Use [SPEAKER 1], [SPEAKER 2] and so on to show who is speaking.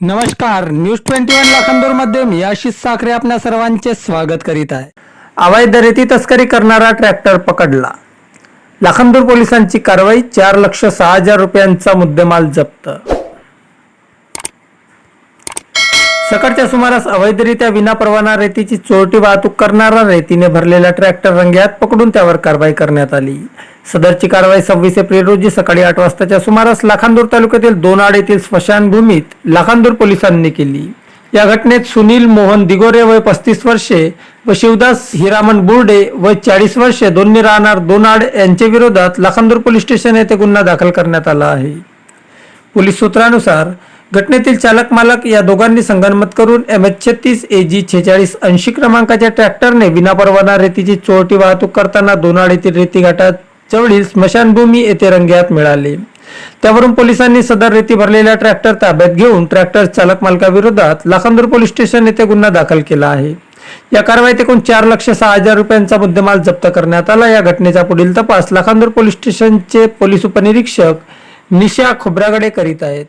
[SPEAKER 1] नमस्कार news twenty one लाखांदूरमध्ये मी आशिष साखरे आपल्या सर्वांचे स्वागत करीत आहे. अवैध रेती तस्करी करणारा ट्रॅक्टर पकडला. लाखांदूर पोलिसांची कारवाई चार लक्ष सहा हजार रुपयांचा मुद्देमाल जप्त. सकाळच्या सुमारास अवैधरित्या विनापरवाना रेतीची चोरटी वाहतूक करणारा रेतीने भरलेला ट्रॅक्टर रंग्यात पकडून त्यावर कारवाई करण्यात आली. सदरची कारवाई सव्वीस एप्रिल रोजी सकाळी आठ वाजताच्या सुमारास लाखांदूर तालुक्यातील दोनाड येथील स्मशानभूमीत लाखांदूर पोलिसांनी केली. या घटनेत सुनील मोहन दिगोरे वय पस्तीस वर्षे व शिवदास हिरामन बुर्डे व चाळीस वर्षे दोन्ही राहणार दोनाड यांच्या विरोधात लाखांदूर पोलीस स्टेशन येथे गुन्हा दाखल करण्यात आला आहे. पोलीस सूत्रानुसार घटनेतील चालक मालक या दोघांनी संगनमत करून एम एच छत्तीस ए जी छेचाळीस ऐंशी क्रमांकाच्या ट्रॅक्टरने विनापरवाना रेतीची चोरटी वाहतूक करताना दोनाड येथील रेती घाटात जवळील स्मशानभूमी येथे रंग्यात मिळाले. त्यावरून पोलिसांनी सदर रेती भरलेला ट्रॅक्टर ताब्यात घेऊन ट्रॅक्टर चालक मालकाविरोधात लाखांदूर पोलीस स्टेशन येथे गुन्हा दाखल केला आहे. या कारवाईत एकूण चार लक्ष सहा हजार रुपयांचा मुद्देमाल जप्त करण्यात आला. या घटनेचा पुढील तपास लाखांदूर पोलीस स्टेशनचे पोलीस उपनिरीक्षक निशा खोब्रागडे करीत आहेत.